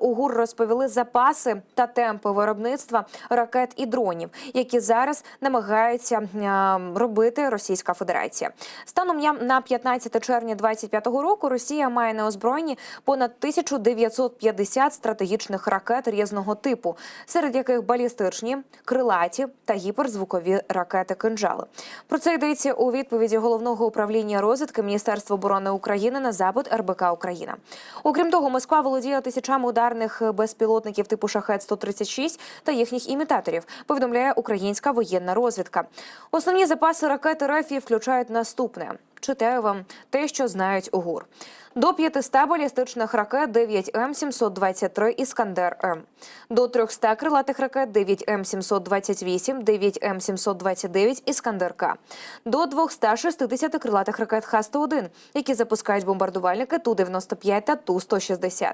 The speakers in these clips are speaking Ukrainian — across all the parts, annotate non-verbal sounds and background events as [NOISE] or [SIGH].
У ГУР розповіли запаси та темпи виробництва ракет і дронів, які зараз намагаються е, робити Російська Федерація. Станом на 15 червня 2025 року Росія має на озброєнні понад 1950 стратегічних ракет різного типу, серед яких балістичні, крилаті та гіперзвукові ракети кинжали. Про це йдеться у відповіді головного управління розвідки Міністерства оборони України на запит РБК Україна. Окрім того, Москва володіє тисячами ударних безпілотників типу шахет 136 та їхніх імітаторів. Повідомляє українська воєнна розвідка. Основні запаси ракет РФ включають наступне. Читаю вам те, що знають УГУР. До 500 балістичних ракет 9М723 «Іскандер М». До 300 крилатих ракет 9М728, 9М729 «Іскандер К». До 260 крилатих ракет Х-101, які запускають бомбардувальники Ту-95 та Ту-160.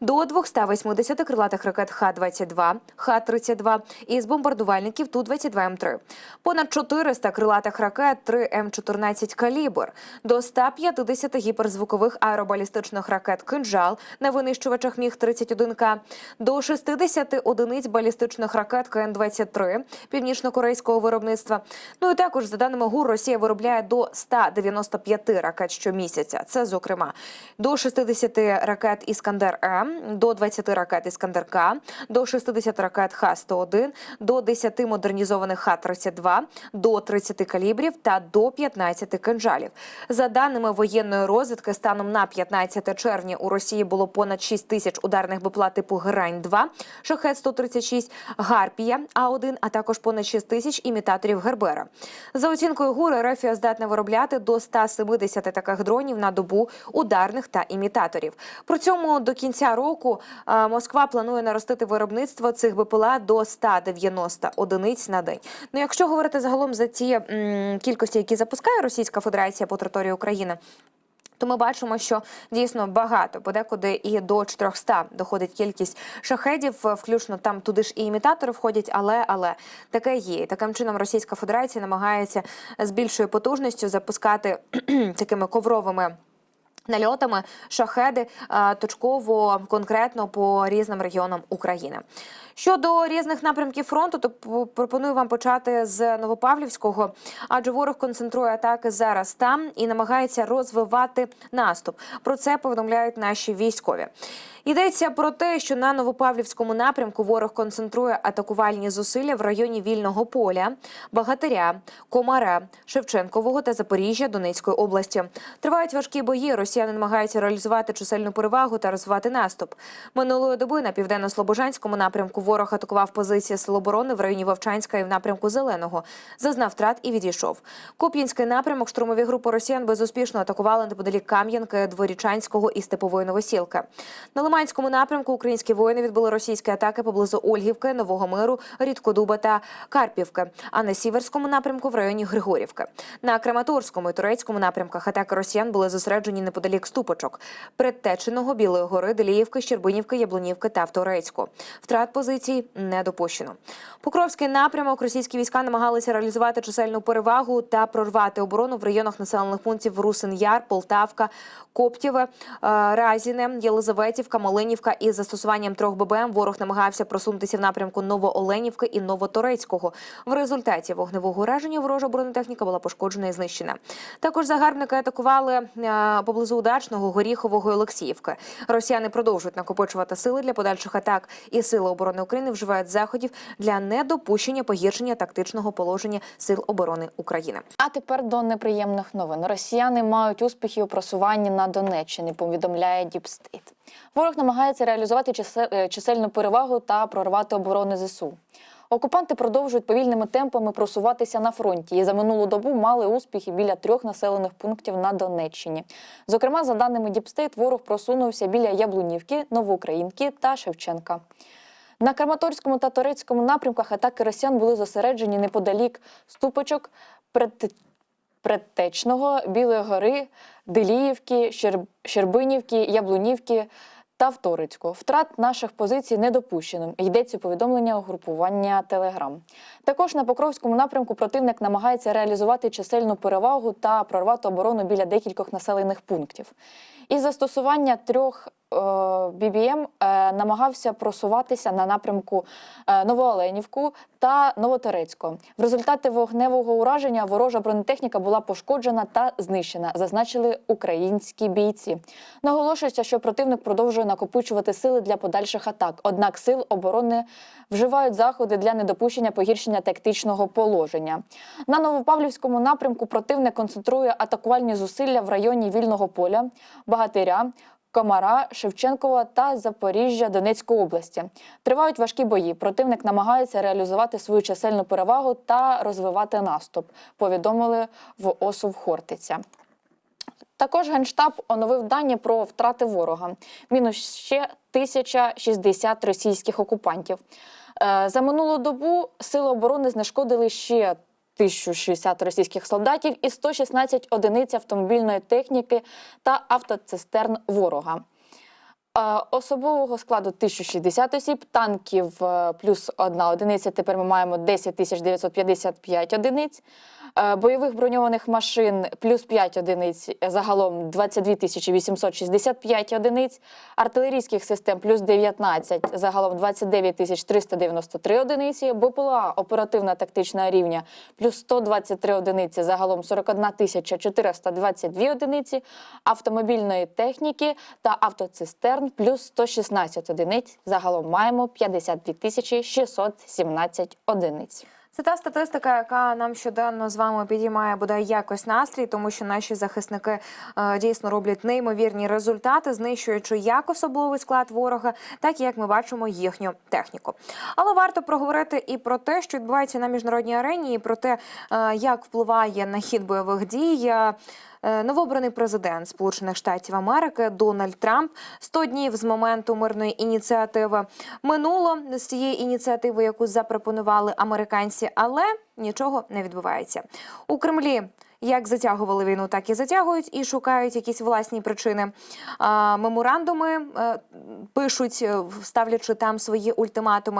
До 280 крилатих ракет Х-22, Х-32 із бомбардувальників Ту-22М3. Понад 400 крилатих ракет 3М14 «Калібр». До 150 гіперзвукових аеробалістичних ракет «Кинжал» на винищувачах Міг-31К. До 60 одиниць балістичних ракет КН-23 північно-корейського виробництва. Ну і також, за даними ГУР, Росія виробляє до 195 ракет щомісяця. Це, зокрема, до 60 ракет «Іскандер М», до 20 ракет «Іскандер К», до 60 ракет Х-101, до 10 модернізованих Х-32, до 30 калібрів та до 15 кинжалів. За даними воєнної розвідки, станом на 15 червня у Росії було понад 6 тисяч ударних БПЛА типу Герань-2, Шахет-136, Гарпія А-1, а також понад 6 тисяч імітаторів Гербера. За оцінкою ГУР, Рефія здатна виробляти до 170 таких дронів на добу ударних та імітаторів. При цьому до кінця року е, Москва планує наростити виробництво цих БПЛА до 190 одиниць на день. Ну, якщо говорити загалом за ті м, кількості, які запускає Російська Федерація по території України. То ми бачимо, що дійсно багато, подекуди і до 400 доходить кількість шахедів, включно там туди ж і імітатори входять, але але таке є. Таким чином Російська Федерація намагається з більшою потужністю запускати [CLEARS THROAT] такими ковровими. Нальотами шахеди е, точково конкретно по різним регіонам України. Щодо різних напрямків фронту, то пропоную вам почати з Новопавлівського, адже ворог концентрує атаки зараз там і намагається розвивати наступ. Про це повідомляють наші військові. Йдеться про те, що на Новопавлівському напрямку ворог концентрує атакувальні зусилля в районі вільного поля, Багатиря, Комара, Шевченкового та Запоріжжя Донецької області. Тривають важкі бої. Росіяни намагаються реалізувати чисельну перевагу та розвивати наступ. Минулої доби на південно-слобожанському напрямку ворог атакував позиції Сил оборони в районі Вовчанська і в напрямку Зеленого. Зазнав втрат і відійшов. Куп'янський напрямок штурмові групи росіян безуспішно атакували неподалік Кам'янки, Дворічанського і Степової Новосілки. На Лиманському напрямку українські воїни відбули російські атаки поблизу Ольгівки, Нового Миру, Рідкодуба та Карпівки. А на Сіверському напрямку в районі Григорівки. На Краматорському і Турецькому напрямках атаки росіян були зосереджені неподалік Ступочок, Предтеченого, Білої гори, Деліївки, Щербинівки, Яблунівки та Вторецьку. Втрат позицій не допущено. Покровський напрямок російські війська намагалися реалізувати чисельну перевагу та прорвати оборону в районах населених пунктів Русин Яр, Полтавка, Коптєве, е, Разіне, Єлизаветівка, Малинівка із застосуванням трьох ББМ ворог намагався просунутися в напрямку Новооленівки і Новоторецького. В результаті вогневого ураження ворожа бронетехніка була пошкоджена і знищена. Також загарбники атакували е, поблизу Удачного, Горіхового і Олексіївки. Росіяни продовжують накопичувати сили для подальших атак, і сили оборони України вживають заходів для недопущення погіршення тактичного положення сил оборони України. А тепер до неприємних новин. Росіяни мають успіхи у просуванні на Донеччині. Повідомляє Діпстейт. Ворог намагається реалізувати е, чисельну перевагу та прорвати оборони ЗСУ. Окупанти продовжують повільними темпами просуватися на фронті і за минулу добу мали успіхи біля трьох населених пунктів на Донеччині. Зокрема, за даними Діпстейт, ворог просунувся біля Яблунівки, Новоукраїнки та Шевченка. На Краматорському та Торецькому напрямках атаки росіян були зосереджені неподалік ступочок Пред- Предтечного, Білої гори, Деліївки, Щер- Щербинівки, Яблунівки та Вторицького. Втрат наших позицій не допущено. Йдеться повідомлення угрупування Телеграм. Також на Покровському напрямку противник намагається реалізувати чисельну перевагу та прорвати оборону біля декількох населених пунктів. із застосування трьох BBM е, намагався просуватися на напрямку е, Новооленівку та Новоторецько. В результаті вогневого ураження ворожа бронетехніка була пошкоджена та знищена, зазначили українські бійці. Наголошується, що противник продовжує накопичувати сили для подальших атак. Однак сил оборони вживають заходи для недопущення погіршення тактичного положення. На Новопавлівському напрямку противник концентрує атакувальні зусилля в районі вільного поля, Багатиря. Комара, Шевченкова та Запоріжжя Донецької області тривають важкі бої. Противник намагається реалізувати свою чисельну перевагу та розвивати наступ. Повідомили в ОСУ в Хортиця. Також Генштаб оновив дані про втрати ворога. Мінус ще 1060 російських окупантів. Е, За минулу добу сили оборони знешкодили ще 1060 російських солдатів і 116 одиниць автомобільної техніки та автоцистерн ворога. Е, Особового складу 1060 осіб, танків е, плюс одна одиниця. Тепер ми маємо 10 955 одиниць. Е, Бойових броньованих машин плюс 5 одиниць, е, загалом 22 865 одиниць. Артилерійських систем плюс 19, загалом 29 393 одиниці. БПЛА оперативна тактична рівня плюс 123 одиниці, загалом 41 422 одиниці. Автомобільної техніки та автоцистерн плюс 116 одиниць. Загалом маємо 52 617 одиниць. Це та статистика, яка нам щоденно з вами підіймає бодай якось настрій, тому що наші захисники е, дійсно роблять неймовірні результати, знищуючи як особовий склад ворога, так і як ми бачимо їхню техніку. Але варто проговорити і про те, що відбувається на міжнародній арені, і про те, е, як впливає на хід бойових дій. Новообраний президент Сполучених Штатів Америки Дональд Трамп 100 днів з моменту мирної ініціативи минуло з цієї ініціативи, яку запропонували американці, але нічого не відбувається у Кремлі. Як затягували війну, так і затягують і шукають якісь власні причини. Меморандуми е, пишуть, е, ставлячи там свої ультиматуми.